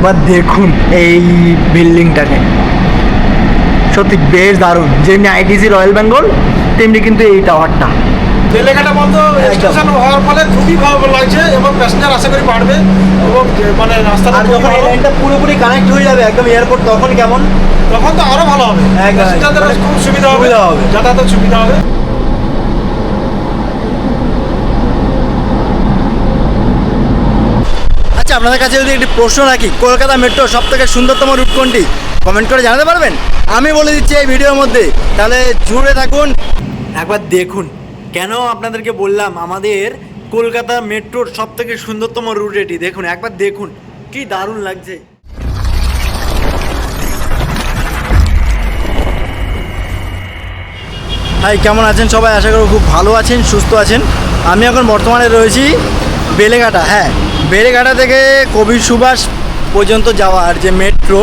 একবার দেখুন এই বিল্ডিংটাকে। সত্যি বেশ দারুণ। যেমনি আইটিসি রয়্যাল বেঙ্গল তেমনি কিন্তু এই টাওয়ারটা। বেলেঘাটা বন্ধ স্টেশন হওয়ার ফলে খুবই ভালো লাগছে এবং প্যাসেঞ্জার আশা করি বাড়বে এবং মানে রাস্তাটা যখন এই লাইনটা পুরোপুরি কানেক্ট হয়ে যাবে একদম এয়ারপোর্ট তখন কেমন? তখন তো আরও ভালো হবে। প্যাসেঞ্জারদের মানে খুব সুবিধা হবে। যাতায়াতের সুবিধা হবে। আচ্ছা আপনাদের কাছে যদি একটি প্রশ্ন রাখি কলকাতা মেট্রো সব থেকে সুন্দরতম রুট কোনটি? কমেন্ট করে জানাতে পারবেন? আমি বলে দিচ্ছি এই ভিডিওর মধ্যে। তাহলে জুড়ে থাকুন। একবার দেখুন। কেন আপনাদেরকে বললাম আমাদের কলকাতা মেট্রোর সব থেকে সুন্দরতম রুট এটি? দেখুন একবার দেখুন। কি দারুণ লাগছে। হাই কেমন আছেন সবাই? আশা করি খুব ভালো আছেন সুস্থ আছেন। আমি এখন বর্তমানে রয়েছি বেলেঘাটা হ্যাঁ। বেলেঘাটা থেকে কবি সুভাষ পর্যন্ত যাওয়ার যে মেট্রো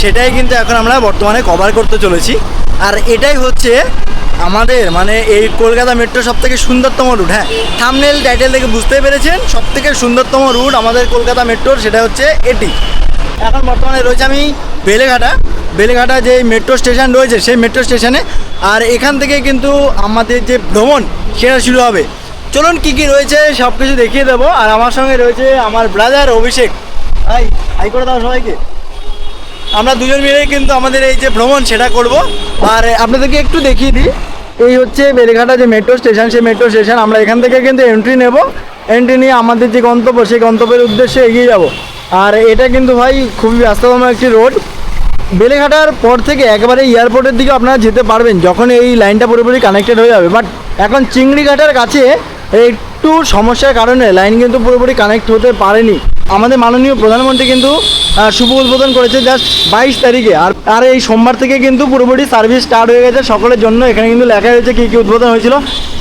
সেটাই কিন্তু এখন আমরা বর্তমানে কভার করতে চলেছি। আর এটাই হচ্ছে আমাদের মানে এই কলকাতা মেট্রো সব থেকে সুন্দরতম রুট হ্যাঁ? থামনেল টাইটেল থেকে বুঝতেই পেরেছেন সব থেকে সুন্দরতম রুট আমাদের কলকাতা মেট্রোর সেটা হচ্ছে এটি। এখন বর্তমানে রয়েছে আমি বেলেঘাটা। বেলেঘাটা যে মেট্রো স্টেশন রয়েছে, সেই মেট্রো স্টেশনে আর এখান থেকে কিন্তু আমাদের যে ভ্রমণ, সেটা শুরু হবে। চলুন কী কী রয়েছে সব কিছু দেখিয়ে দেবো। আর আমার সঙ্গে রয়েছে আমার ব্রাদার অভিষেক। ভাই হাই করে দাও সবাইকে। আমরা দুজন মিলেই কিন্তু আমাদের এই যে ভ্রমণ সেটা করব। আর আপনাদেরকে একটু দেখিয়ে দিই। এই হচ্ছে বেলেঘাটা যে মেট্রো স্টেশন সেই মেট্রো স্টেশন আমরা এখান থেকে কিন্তু এন্ট্রি নেব। এন্ট্রি নিয়ে আমাদের যে গন্তব্য, সেই গন্তব্যের উদ্দেশ্যে এগিয়ে যাব। আর এটা কিন্তু ভাই খুবই ব্যস্ততম একটি রোড বেলেঘাটার পর থেকে একেবারে এয়ারপোর্টের দিকে আপনারা যেতে পারবেন, যখন এই লাইনটা পুরোপুরি কানেক্টেড হয়ে যাবে। বাট এখন চিংড়িঘাটার কাছে একটু সমস্যার কারণে লাইন কিন্তু পুরোপুরি কানেক্ট হতে পারেনি। আমাদের মাননীয় প্রধানমন্ত্রী কিন্তু শুভ উদ্বোধন করেছে জাস্ট বাইশ তারিখে। আর আর এই সোমবার থেকে কিন্তু পুরোপুরি সার্ভিস স্টার্ট হয়ে গেছে সকলের জন্য। এখানে কিন্তু লেখা হয়েছে কী কী উদ্বোধন হয়েছিল।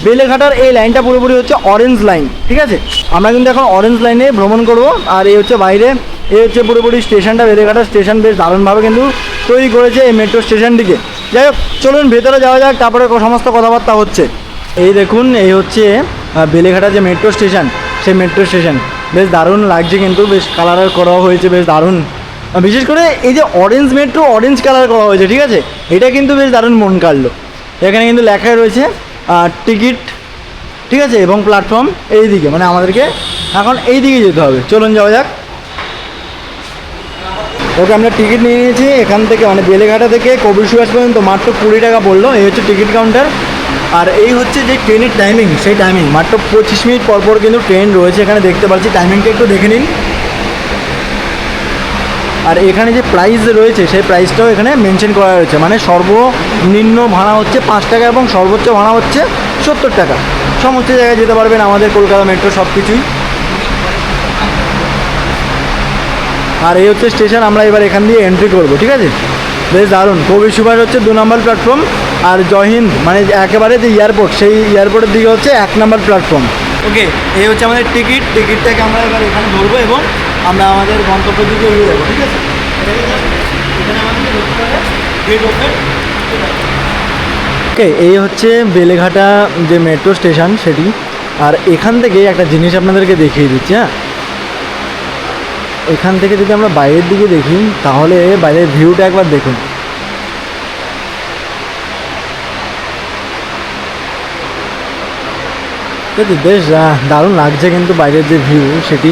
বেলেঘাটার এই লাইনটা পুরোপুরি হচ্ছে অরেঞ্জ লাইন ঠিক আছে? আমরা কিন্তু এখন অরেঞ্জ লাইনে ভ্রমণ করব। আর এই হচ্ছে বাইরে। এই হচ্ছে পুরোপুরি স্টেশনটা। বেলেঘাটা স্টেশন বেশ দারুণভাবে কিন্তু তৈরি করেছে এই মেট্রো স্টেশনটিকে যাই হোক, চলুন ভেতরে যাওয়া যাক। তারপরে সমস্ত কথাবার্তা হচ্ছে। এই দেখুন, এই হচ্ছে বেলেঘাটা যে মেট্রো স্টেশন সেই মেট্রো স্টেশন বেশ দারুণ লাগছে কিন্তু, বেশ কালার করা হয়েছে, বেশ দারুণ। বিশেষ করে এই যে অরেঞ্জ মেট্রো অরেঞ্জ কালার করা হয়েছে, ঠিক আছে? এটা কিন্তু বেশ দারুণ মন কাড়লো। এখানে কিন্তু লেখা রয়েছে টিকিট ঠিক আছে? এবং প্ল্যাটফর্ম এই দিকে মানে আমাদেরকে এখন এই দিকে যেতে হবে। চলুন যাওয়া যাক। ওকে, আমরা টিকিট নিয়ে নিয়েছি। এখান থেকে মানে বেলেঘাটা থেকে কবির সুভাষ পর্যন্ত মাত্র কুড়ি টাকা পড়ল। এই হচ্ছে টিকিট কাউন্টার আর এই হচ্ছে যে ট্রেনের টাইমিং সেই টাইমিং মাত্র পঁচিশ মিনিট পর পর কিন্তু ট্রেন রয়েছে, এখানে দেখতে পাচ্ছি। টাইমিংটা একটু দেখে নিন। আর এখানে যে প্রাইস রয়েছে, সেই প্রাইসটাও এখানে মেনশন করা রয়েছে মানে সর্বনিম্ন ভাড়া হচ্ছে পাঁচ টাকা এবং সর্বোচ্চ ভাড়া হচ্ছে সত্তর টাকা। সমস্ত জায়গায় যেতে পারবেন, আমাদের কলকাতা মেট্রো সব কিছুই আর এই হচ্ছে স্টেশন আমরা এবার এখান দিয়ে এন্ট্রি করব, ঠিক আছে? বেশ দারুণ। কবি সুভাষ হচ্ছে দু নম্বর প্ল্যাটফর্ম আর জয়হিন্দ মানে একেবারে যে এয়ারপোর্ট সেই এয়ারপোর্টের দিকে হচ্ছে এক নম্বর প্ল্যাটফর্ম ওকে এই হচ্ছে আমাদের টিকিট টিকিটটাকে আমরা এবার এখানে ধরবো এবং আমরা আমাদের গন্তব্যের দিকে এগিয়ে যাব আছে এখানে ঠিক আছে। ওকে এই হচ্ছে বেলেঘাটা যে মেট্রো স্টেশন সেটি। আর এখান থেকে একটা জিনিস আপনাদেরকে দেখিয়ে দিচ্ছি হ্যাঁ? এখান থেকে যদি আমরা বাইরের দিকে দেখি, তাহলে বাইরের ভিউটা একবার দেখুন। বেশ দারুণ লাগছে কিন্তু বাইরের যে ভিউ সেটি।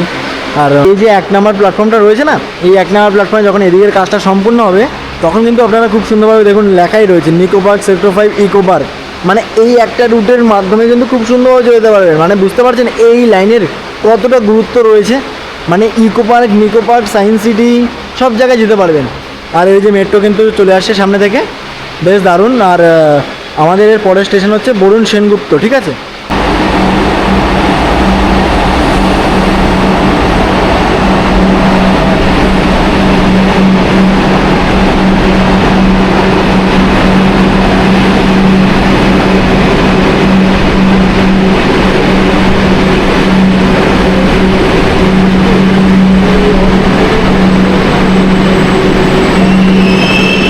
আর, এই যে এক নাম্বার প্ল্যাটফর্মটা রয়েছে না, এই এক নাম্বার প্ল্যাটফর্মে যখন এদিকের কাজটা সম্পূর্ণ হবে, তখন কিন্তু আপনারা খুব সুন্দরভাবে দেখুন লেখাই রয়েছে Nicco park sector five eco park মানে এই একটা রুটের মাধ্যমে কিন্তু খুব সুন্দরভাবে যেতে পারবেন। মানে বুঝতে পারছেন এই লাইনের কতটা গুরুত্ব রয়েছে। মানে eco park Nicco park science city, সব জায়গায় যেতে পারবেন। আর এই যে মেট্রো কিন্তু চলে আসছে সামনে থেকে, বেশ দারুণ। আর আমাদের এর পরের স্টেশন হচ্ছে বরুণ সেনগুপ্ত, ঠিক আছে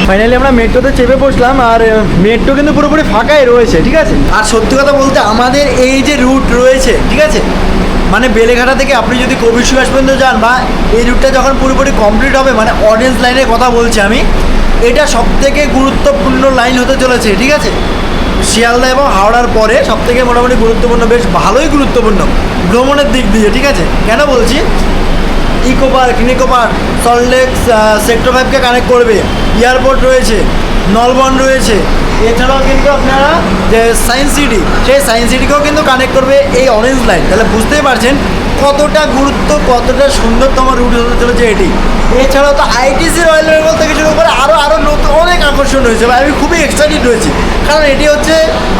ফাইনালি আমরা মেট্রোতে চেপে বসলাম আর মেট্রো কিন্তু পুরোপুরি ফাঁকাই রয়েছে, ঠিক আছে? আর সত্যি কথা বলতে আমাদের এই যে রুট রয়েছে, ঠিক আছে? মানে বেলেঘাটা থেকে আপনি যদি কবির সুভাষ পর্যন্ত যান বা এই রুটটা যখন পুরোপুরি কমপ্লিট হবে মানে অডিয়েন্স লাইনের কথা বলছি আমি, এটা সব থেকে গুরুত্বপূর্ণ লাইন হতে চলেছে, ঠিক আছে? শিয়ালদা এবং হাওড়ার পরে সব থেকে মোটামুটি গুরুত্বপূর্ণ, বেশ ভালোই গুরুত্বপূর্ণ ভ্রমণের দিক দিয়ে, ঠিক আছে? কেন বলছি? Eco park Nicco park Salt Lake sector ফাইভকে connect করবে। এয়ারপোর্ট রয়েছে, নলবন রয়েছে। এছাড়াও কিন্তু আপনারা যে সায়েন্স সিটি, সেই সায়েন্স সিটিকেও কিন্তু কানেক্ট করবে এই অরেঞ্জ লাইন তাহলে বুঝতেই পারছেন কতটা গুরুত্ব, কতটা সুন্দরতম রুট হতে চলেছে এটি। এছাড়াও তো আইটিসি রয়্যাল বেঙ্গল থেকে শুরু করে আরও আরও নতুন অনেক আকর্ষণ রয়েছে। বা আমি খুবই এক্সাইটেড রয়েছি। কারণ এটি হচ্ছে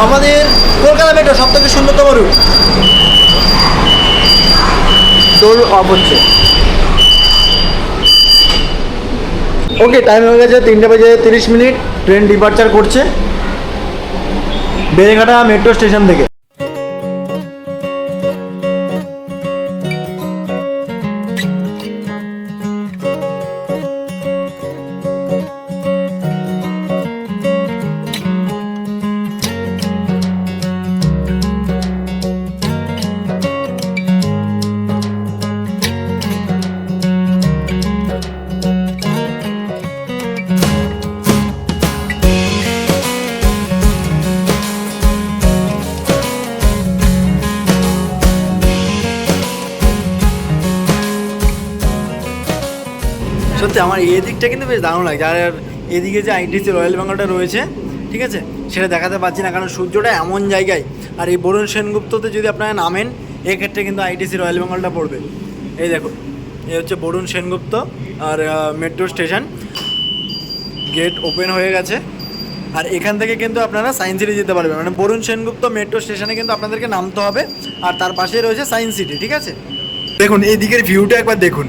আমাদের কলকাতা মেট্রো সব থেকে সুন্দরতম রুট অফ হচ্ছে ওকে টাইম হয়ে গেছে তিনটে বাজে তিরিশ মিনিট ট্রেন ডিপার্চার করছে। বেড়েঘাটা মেট্রো স্টেশন থেকে। সত্যি আমার এই দিকটা কিন্তু বেশ দারুণ লাগছে। আর এদিকে যে আইটিসি রয়্যাল বেঙ্গলটা রয়েছে, ঠিক আছে? সেটা দেখাতে পারছি না, কারণ সূর্যটা এমন জায়গায়, আর এই বরুণ সেনগুপ্ততে যদি আপনারা নামেন, এক্ষেত্রে কিন্তু আইটিসি রয়্যাল বেঙ্গলটা পড়বে। এই দেখো, এই হচ্ছে বরুণ সেনগুপ্ত আর মেট্রো স্টেশন। গেট ওপেন হয়ে গেছে। আর এখান থেকে কিন্তু আপনারা সায়েন্স সিটি যেতে পারবেন। মানে বরুণ সেনগুপ্ত মেট্রো স্টেশনে কিন্তু আপনাদেরকে নামতে হবে, আর তার পাশেই রয়েছে সায়েন্স সিটি, ঠিক আছে? দেখুন, এই দিকের ভিউটা একবার দেখুন।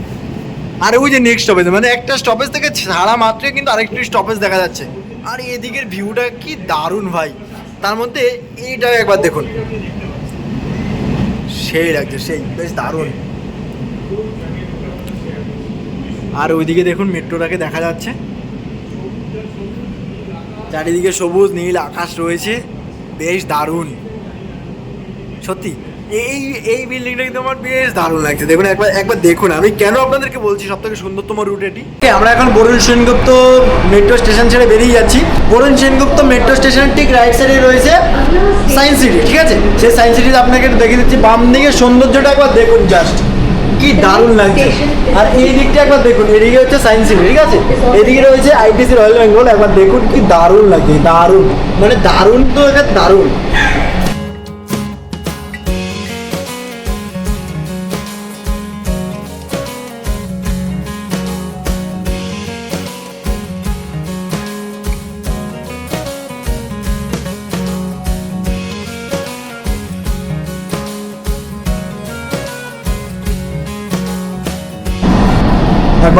আর ওই যে নেক্সট স্টপেজ মানে একটা স্টপেজ থেকে ছাড়া মাত্রই কিন্তু আরেকটি স্টপেজ দেখা যাচ্ছে। আর এদিকের ভিউটা কি দারুণ ভাই। তার মধ্যে এইটাও একবার দেখুন। সেই লাগছে, সেই, বেশ দারুণ। আর ওইদিকে দেখুন মেট্রোটাকে দেখা যাচ্ছে। চারিদিকে সবুজ, নীল, আকাশ রয়েছে। বেশ দারুণ। সত্যি এই এই বিল্ডিংটা কিন্তু আমার বেশ দারুণ লাগছে। দেখুন একবার একবার দেখুন। আমি কেন আপনাদেরকে বলছি সব থেকে সুন্দরতম রুট এটি? আমরা এখন বরুণ সেনগুপ্ত মেট্রো স্টেশন ছেড়ে বেরিয়ে যাচ্ছি। বরুণ সেনগুপ্ত মেট্রো স্টেশনের ঠিক রাইট সাইডে রয়েছে সায়েন্স সিটি ঠিক আছে? সেই সায়েন্স সিটিতে আপনাকে দেখে দিচ্ছি। বাম দিকে সৌন্দর্যটা একবার দেখুন জাস্ট কি দারুণ লাগছে। আর এই দিকটা একবার দেখুন এদিকে হচ্ছে সায়েন্স সিটি ঠিক আছে? এদিকে রয়েছে আইটিসি রয়্যাল বেঙ্গল একবার দেখুন কি দারুণ লাগছে দারুণ। মানে দারুণ তো এটা দারুণ।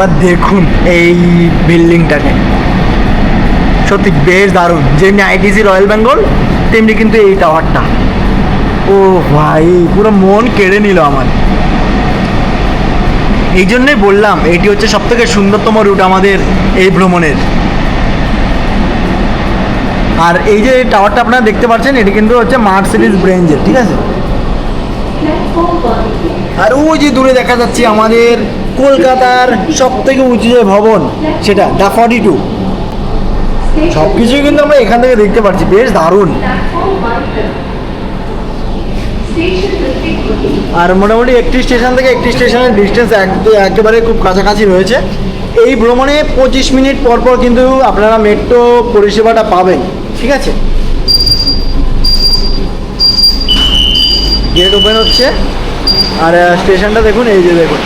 একবার দেখুন এই বিল্ডিংটাকে। সত্যি বেশ দারুণ। যেমনি আইটিসি রয়্যাল বেঙ্গল তেমনি কিন্তু এই টাওয়ারটা ও ভাই, পুরো মন কেড়ে নিল আমার। এই জন্যই বললাম, এটি হচ্ছে সব থেকে সুন্দরতম রুট আমাদের এই ভ্রমণের। আর এই যে টাওয়ারটা আপনারা দেখতে পাচ্ছেন, এটি কিন্তু হচ্ছে মার্সিডিজ ব্রেঞ্জের ঠিক আছে? আর ওই যে দূরে দেখা যাচ্ছে আমাদের কলকাতার সব থেকে উঁচু যে ভবন, সেটা দ্য ফর্টি টু সব কিছুই কিন্তু আমরা এখান থেকে দেখতে পাচ্ছি। বেশ দারুণ। আর মোটামুটি একটি স্টেশন থেকে একটি স্টেশনের ডিস্টেন্স একেবারে খুব কাছাকাছি রয়েছে। এই ভ্রমণে পঁচিশ মিনিট পর পর কিন্তু আপনারা মেট্রো পরিষেবাটা পাবেন। ঠিক আছে? গেট ওপেন হচ্ছে। আর স্টেশনটা দেখুন, এই যে দেখুন।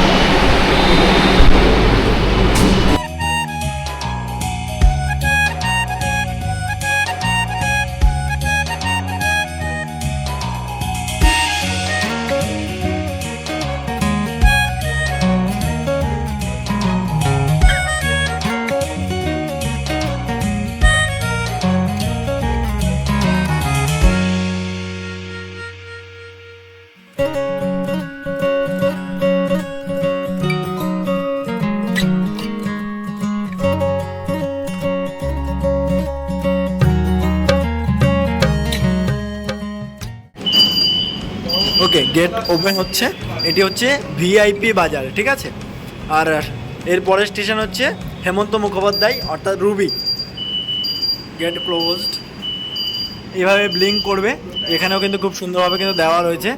ওকে গেট ওপেন হচ্ছে, এটি হচ্ছে ভিআইপি বাজার, ঠিক আছে? আর এর পরের স্টেশন হচ্ছে হেমন্ত মুখোপাধ্যায়, অর্থাৎ রুবি গেট ক্লোজড এভাবে ব্লিঙ্ক করবে। এখানেও কিন্তু খুব সুন্দরভাবে কিন্তু দেওয়া রয়েছে।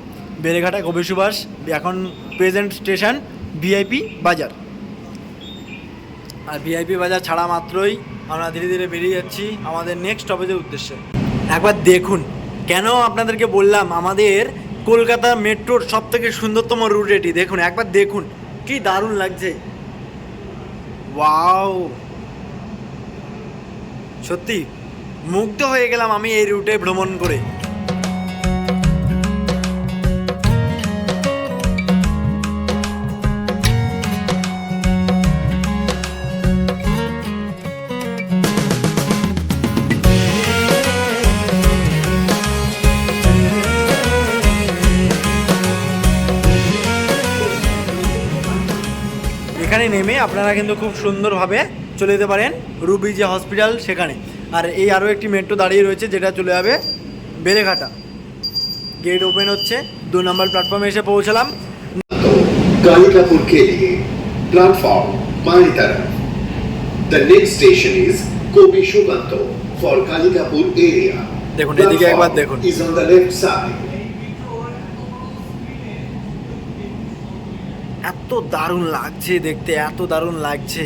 বেলেঘাটা কবি সুভাষ, এখন প্রেজেন্ট স্টেশন ভিআইপি বাজার। আর ভিআইপি বাজার ছাড়া মাত্রই আমরা ধীরে ধীরে বেরিয়ে যাচ্ছি আমাদের নেক্সট স্টপেজের উদ্দেশ্যে। একবার দেখুন, কেন আপনাদেরকে বললাম আমাদের কলকাতা মেট্রোর সব থেকে সুন্দরতম রুট এটি। দেখুন, একবার দেখুন, কি দারুণ লাগছে। ওয়াও! সত্যি, মুগ্ধ হয়ে গেলাম আমি এই রুটে ভ্রমণ করে। নেমে আপনারা কিন্তু খুব সুন্দরভাবে চলে যেতে পারেন রুবি যে হসপিটাল সেখানে। আর এই আরও একটি মেট্রো দাঁড়িয়ে রয়েছে যেটা চলে যাবে বেলেঘাটা। গেট ওপেন হচ্ছে দু নম্বর প্ল্যাটফর্মে এসে পৌঁছালাম। Platform the next station is Kavi Sukanta for Kalikapur area দেখুন এদিকে একবার দেখুন। Is on the left side এত দারুণ লাগছে দেখতে, এত দারুণ লাগছে।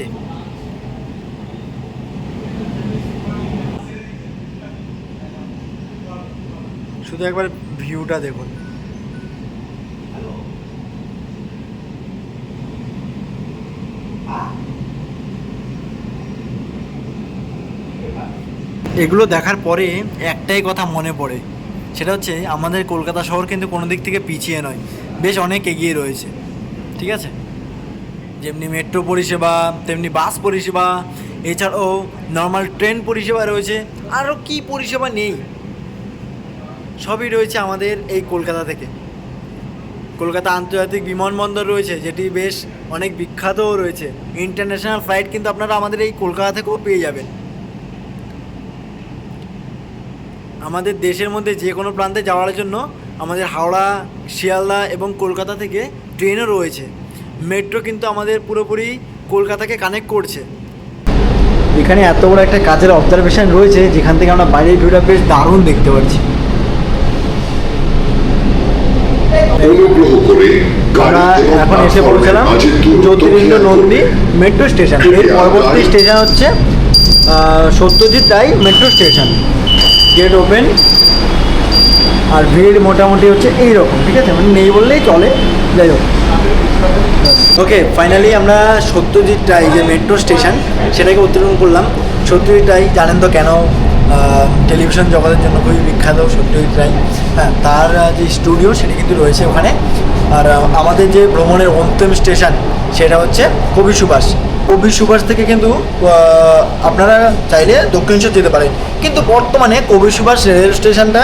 শুধু একবার ভিউটা দেখুন। এগুলো দেখার পরে একটাই কথা মনে পড়ে, সেটা হচ্ছে আমাদের কলকাতা শহর কিন্তু কোনো দিক থেকে পিছিয়ে নয়, বেশ অনেক এগিয়ে রয়েছে। ঠিক আছে? যেমনি মেট্রো পরিষেবা, তেমনি বাস পরিষেবা, এছাড়াও নর্মাল ট্রেন পরিষেবা রয়েছে। আরও কি পরিষেবা নেই? সবই রয়েছে আমাদের এই কলকাতা থেকে। কলকাতা আন্তর্জাতিক বিমানবন্দর রয়েছে, যেটি বেশ অনেক বিখ্যাতও রয়েছে। ইন্টারন্যাশনাল ফ্লাইট কিন্তু আপনারা আমাদের এই কলকাতা থেকেও পেয়ে যাবেন। আমাদের দেশের মধ্যে যে কোনো প্রান্তে যাওয়ার জন্য আমাদের হাওড়া, শিয়ালদা এবং কলকাতা থেকে ট্রেনও রয়েছে। মেট্রো কিন্তু আমাদের পুরোপুরি কলকাতাকে কানেক্ট করছে। এখানে এত বড় একটা কাজের অবজারভেশন রয়েছে, যেখান থেকে আমরা বাইরের ভিউটা বেশ দারুণ দেখতে পাচ্ছি। আমরা এখন এসে পৌঁছালাম জ্যোতিরিন্দ্র নন্দী মেট্রো স্টেশন। এর পরবর্তী স্টেশন হচ্ছে Satyajit Ray metro station. Gate open আর ভিড় মোটামুটি হচ্ছে এই রকম ঠিক আছে? মানে নেই বললেই চলে। যাই হোক। ওকে ফাইনালি আমরা সত্যজিৎ রায় যে মেট্রো স্টেশন সেটাকে উত্তোলন করলাম। সত্যজিৎ রায় জানেন তো কেন টেলিভিশন জগতের জন্য খুবই বিখ্যাত সত্যজিৎ রায়। হ্যাঁ তার যে স্টুডিও সেটি কিন্তু রয়েছে ওখানে। আর আমাদের যে ভ্রমণের অন্তিম স্টেশন সেটা হচ্ছে কবি সুভাষ। কবি সুভাষ থেকে কিন্তু আপনারা চাইলে দক্ষিণেশ্বর যেতে পারেন। কিন্তু বর্তমানে কবি সুভাষ রেল স্টেশনটা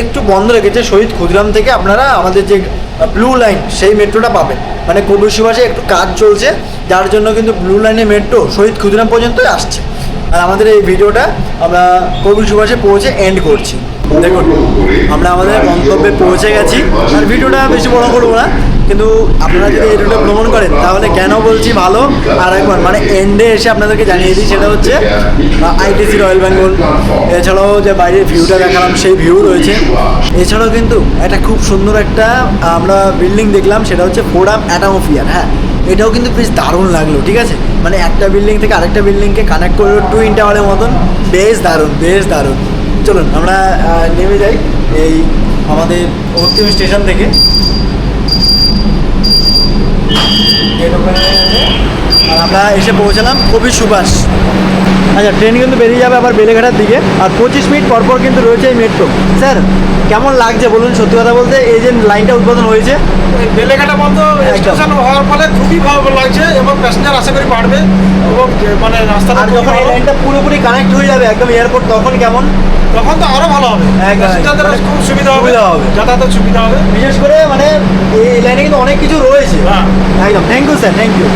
একটু বন্ধ রেখেছে শহীদ ক্ষুদিরাম থেকে। আপনারা আমাদের যে ব্লু লাইন সেই মেট্রোটা পাবেন মানে কবির সুভাষে একটু কাজ চলছে, যার জন্য কিন্তু ব্লু লাইনে মেট্রো শহীদ ক্ষুদিরাম পর্যন্তই আসছে। আর আমাদের এই ভিডিওটা আমরা কবির সুভাষে পৌঁছে এন্ড করছি। দেখুন, আমরা আমাদের গন্তব্যে পৌঁছে গেছি। আর ভিডিওটা বেশি বড় করব না। কিন্তু আপনারা যদি এই রুটে ভ্রমণ করেন, তাহলে কেন বলছি ভালো? আর একবার মানে এন্ডে এসে আপনাদেরকে জানিয়ে দিই, সেটা হচ্ছে আইটিসি রয়্যাল বেঙ্গল এছাড়াও যে বাইরের ভিউটা দেখালাম, সেই ভিউ রয়েছে। এছাড়াও কিন্তু একটা খুব সুন্দর একটা আমরা বিল্ডিং দেখলাম, সেটা হচ্ছে ফোরাম অ্যাটামোফিয়ার হ্যাঁ? এটাও কিন্তু বেশ দারুণ লাগল, ঠিক আছে? মানে একটা বিল্ডিং থেকে আরেকটা বিল্ডিংকে কানেক্ট করল টুইন টাওয়ারের মতন, বেশ দারুণ বেশ দারুণ। চলুন, আমরা নেমে যাই এই আমাদের অন্তিম স্টেশন থেকে গেট ওপেন হয়ে গেছে আর আমরা এসে পৌঁছালাম কবি সুভাষ। আচ্ছা ট্রেন কিন্তু বেরিয়ে যাবে আবার বেলেঘাটার দিকে আর পঁচিশ মিনিট পর পর কিন্তু রয়েছে এই মেট্রো স্যার কেমন লাগছে বলুন সত্যি কথা বলতে এই যে লাইনটা উদ্বোধন হয়েছে? বেলেঘাটা বন্ধ। স্টেশন হওয়ার ফলে খুবই ভালো লাগছে এবং প্যাসেঞ্জার আশা করি বাড়বে এবং মানে রাস্তাটা আর যখন এই লাইনটা পুরোপুরি কানেক্ট হয়ে যাবে একদম এয়ারপোর্ট তখন কেমন? তখন তো আরও ভালো হবে। প্যাসেঞ্জারদের খুব সুবিধা হবে হবে। যাতায়াতের সুবিধা হবে। বিশেষ করে মানে এই লাইনে কিন্তু অনেক কিছু রয়েছে। হ্যাঁ। একদম। Thank you sir thank you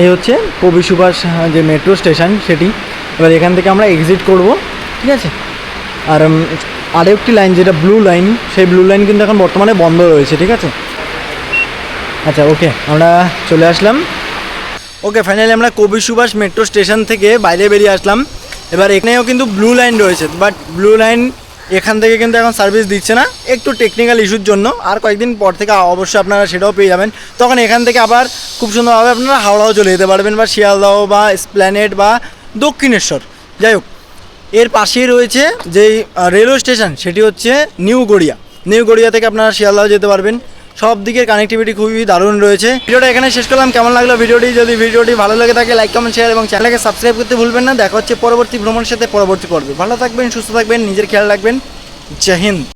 এই হচ্ছে কবি সুভাষ যে মেট্রো স্টেশন সেটি। এবার এখান থেকে আমরা এক্সিট করব ঠিক আছে? আর উম, আরেকটি লাইন যেটা ব্লু লাইন সেই ব্লু লাইন কিন্তু এখন বর্তমানে বন্ধ রয়েছে ঠিক আছে? আচ্ছা ওকে আমরা চলে আসলাম। ওকে ফাইনালি আমরা কবি সুভাষ মেট্রো স্টেশন থেকে বাইরে বেরিয়ে আসলাম। এবার এখানেও কিন্তু ব্লু লাইন রয়েছে বাট ব্লু লাইন এখান থেকে কিন্তু এখন সার্ভিস দিচ্ছে না। একটু টেকনিক্যাল ইস্যুর জন্য। আর কয়েকদিন পর থেকে অবশ্যই আপনারা সেটাও পেয়ে যাবেন। তখন এখান থেকে আবার খুব সুন্দরভাবে আপনারা হাওড়াও চলে যেতে পারবেন বা শিয়ালদাহ বা স্প্ল্যানেট বা দক্ষিণেশ্বর। যাই হোক, এর পাশেই রয়েছে যেই রেলওয়ে স্টেশন সেটি হচ্ছে নিউ গড়িয়া। নিউ গড়িয়া থেকে আপনারা শিয়ালদাহ যেতে পারবেন। সব দিকের কানেক্টিভিটি খুবই দারুণ রয়েছে। ভিডিওটা এখানে শেষ করলাম। কেমন লাগল ভিডিওটি? যদি ভিডিওটি ভালো লাগে থাকে লাইক কমেন্ট শেয়ার এবং চ্যানেলকে সাবস্ক্রাইব করতে ভুলবেন না। দেখা হচ্ছে পরবর্তী ভ্রমণের সাথে পরবর্তী পর্বে। ভালো থাকবেন, সুস্থ থাকবেন, নিজের খেয়াল রাখবেন। জয় হিন্দ।